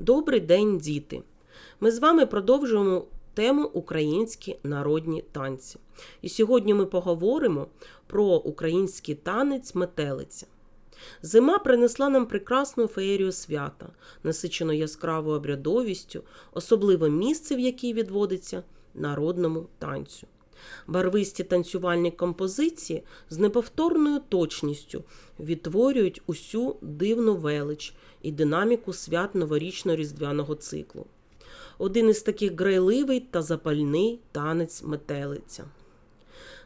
Добрий день, діти! Ми з вами продовжуємо тему українські народні танці. І сьогодні ми поговоримо про український танець метелиця. Зима принесла нам прекрасну феєрію свята, насичену яскравою обрядовістю, особливе місце, в якій відводиться народному танцю. Барвисті танцювальні композиції з неповторною точністю відтворюють усю дивну велич і динаміку свят новорічно-різдвяного циклу. Один із таких грайливий та запальний танець метелиця.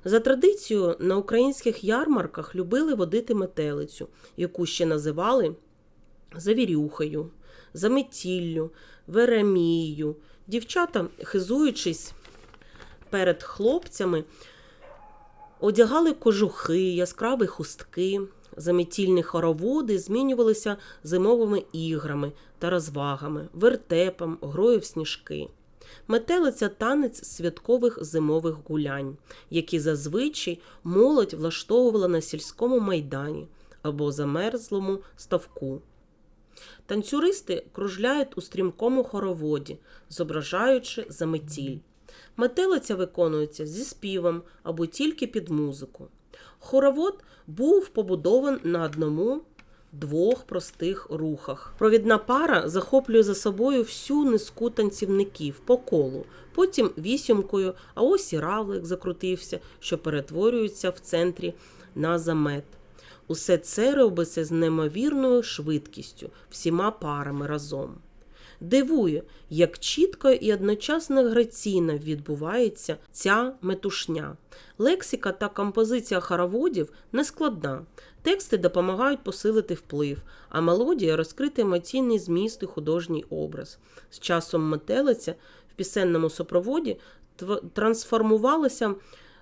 За традицією, на українських ярмарках любили водити метелицю, яку ще називали завірюхою, заметіллю, веремією. Дівчата, хизуючись перед хлопцями, одягали кожухи, яскраві хустки. Заметільні хороводи змінювалися зимовими іграми та розвагами, вертепом, грою в сніжки. Метелиця танець святкових зимових гулянь, які зазвичай молодь влаштовувала на сільському майдані або замерзлому ставку. Танцюристи кружляють у стрімкому хороводі, зображаючи заметіль. Метелиця виконується зі співом або тільки під музику. Хоровод був побудований на одному двох простих рухах. Провідна пара захоплює за собою всю низку танцівників по колу, потім вісімкою, а ось і равлик закрутився, що перетворюється в центрі на замет. Усе це робиться з неймовірною швидкістю, всіма парами разом. Дивує, як чітко і одночасно граційно відбувається ця метушня. Лексика та композиція хороводів нескладна. Тексти допомагають посилити вплив, а мелодія розкрити емоційний зміст і художній образ. З часом метелиця в пісенному супроводі трансформувалася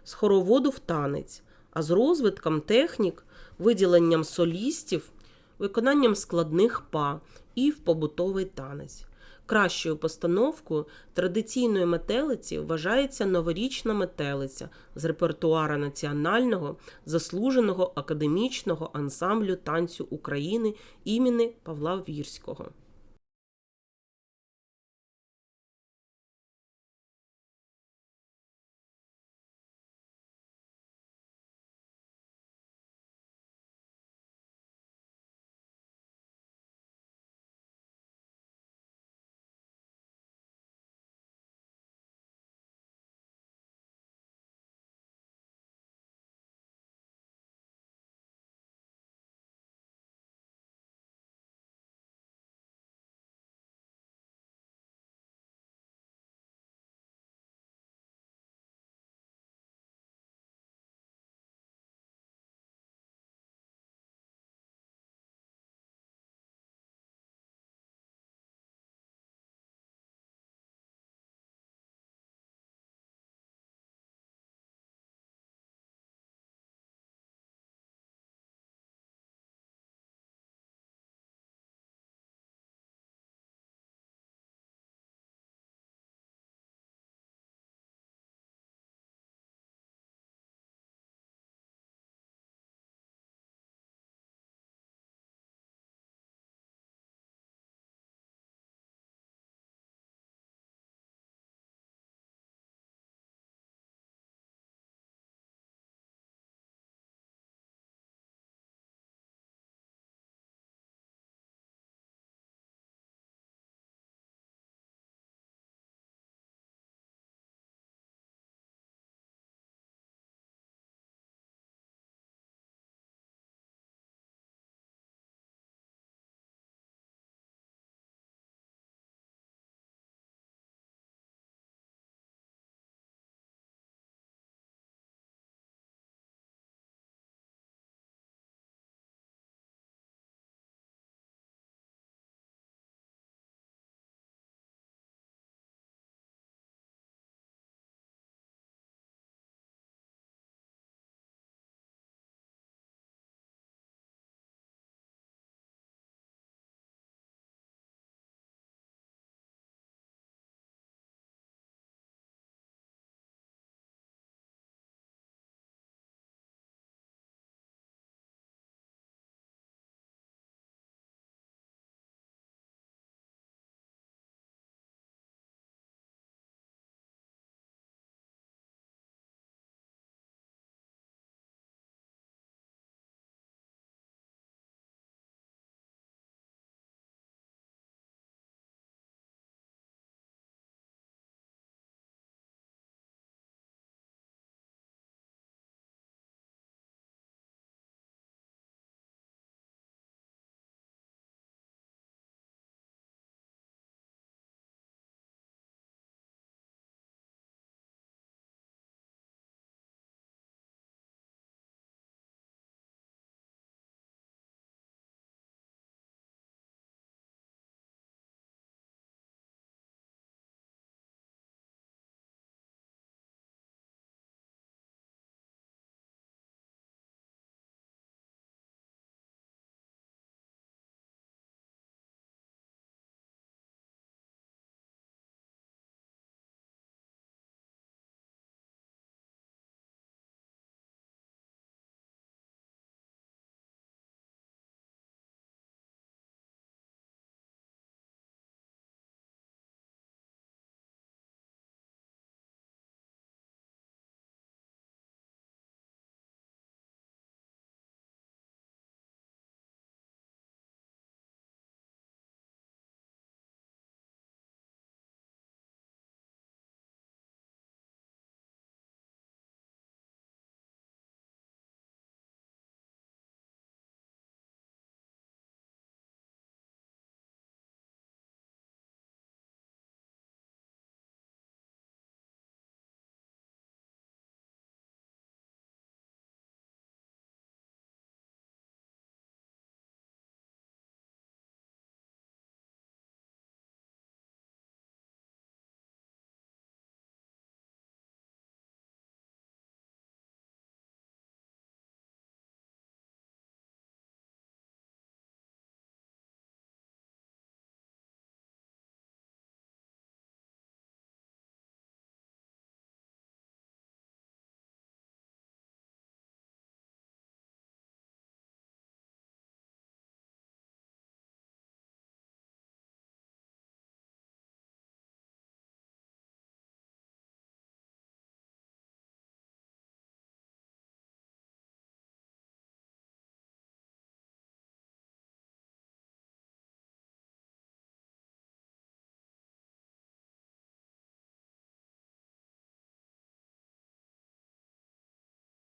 з хороводу в танець, а з розвитком технік, виділенням солістів, виконанням складних па і в побутовий танець. Кращою постановкою традиційної метелиці вважається новорічна метелиця з репертуара національного заслуженого академічного ансамблю танцю України імені Павла Вірського.